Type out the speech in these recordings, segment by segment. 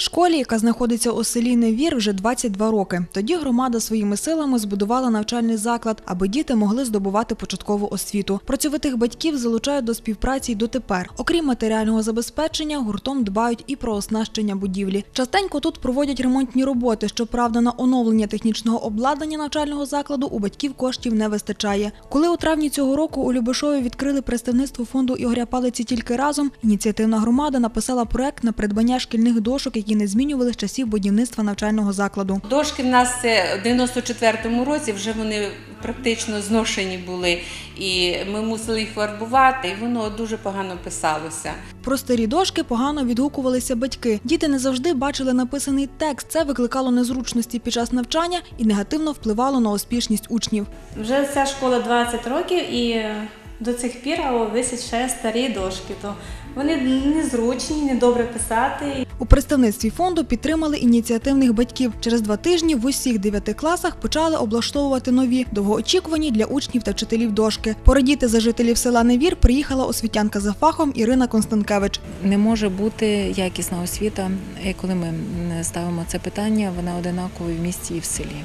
Школі, яка знаходиться у селі Невір, вже 22 роки. Тоді громада своїми силами збудувала навчальний заклад, аби діти могли здобувати початкову освіту. Працьовитих батьків залучають до співпраці й дотепер. Окрім матеріального забезпечення, гуртом дбають і про оснащення будівлі. Частенько тут проводять ремонтні роботи. Щоправда, на оновлення технічного обладнання навчального закладу у батьків коштів не вистачає. Коли у травні цього року у Любешові відкрили представництво фонду Ігоря Палиці тільки разом, ініціативна громада написала проект на придбання шкільних дошок, які не змінювали з часів будівництва навчального закладу. Дошки в нас це в 94-му році вже вони практично зношені були, і ми мусили їх фарбувати, і воно дуже погано писалося. Про старі дошки погано відгукувалися батьки. Діти не завжди бачили написаний текст. Це викликало незручності під час навчання і негативно впливало на успішність учнів. Вже ця школа 20 років і е, до цих пір висять ще старі дошки. То вони незручні, недобре писати. У представництві фонду підтримали ініціативних батьків. Через два тижні в усіх дев'яти класах почали облаштовувати нові, довгоочікувані для учнів та вчителів дошки. Порадіти за жителів села Невір приїхала освітянка за фахом Ірина Констанкевич. Не може бути якісна освіта, коли ми ставимо це питання, вона одинакова в місті і в селі.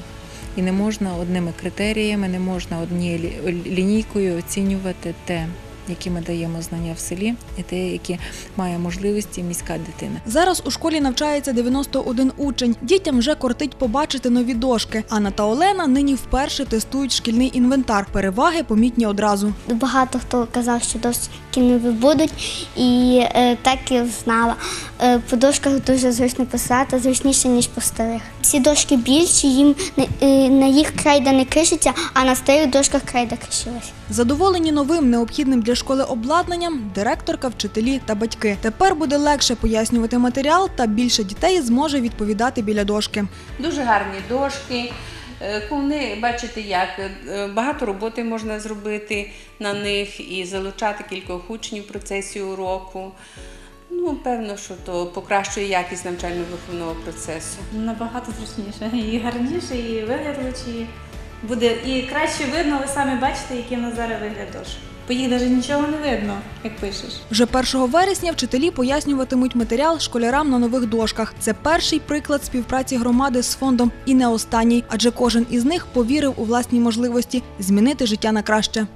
І не можна одними критеріями, не можна однією лінійкою оцінювати те, які ми даємо знання в селі, і те, які має можливості міська дитина. Зараз у школі навчається 91 учень. Дітям вже кортить побачити нові дошки. Анна та Олена нині вперше тестують шкільний інвентар. Переваги помітні одразу. Багато хто казав, що дошки нові будуть, і е, так і знала. Е, по дошках дуже зручно писати, зручніше, ніж по старих. Ці дошки більші, їм не- е, на їх крайда не кришиться, а на старих дошках крайда кришилась. Задоволені новим необхідним для школи обладнанням директорка, вчителі та батьки. Тепер буде легше пояснювати матеріал та більше дітей зможе відповідати біля дошки. Дуже гарні дошки. Е, Вони, бачите, як е, багато роботи можна зробити на них і залучати кількох учнів в процесі уроку. Ну, певно, що то покращує якість навчально-виховного процесу. Набагато зручніше. І гарніше, і вигляд лучший. Буде і краще видно, ви самі бачите, який в нас зараз вигляд дошок. По їх навіть нічого не видно, як пишеш. Вже 1 вересня вчителі пояснюватимуть матеріал школярам на нових дошках. Це перший приклад співпраці громади з фондом і не останній, адже кожен із них повірив у власні можливості змінити життя на краще.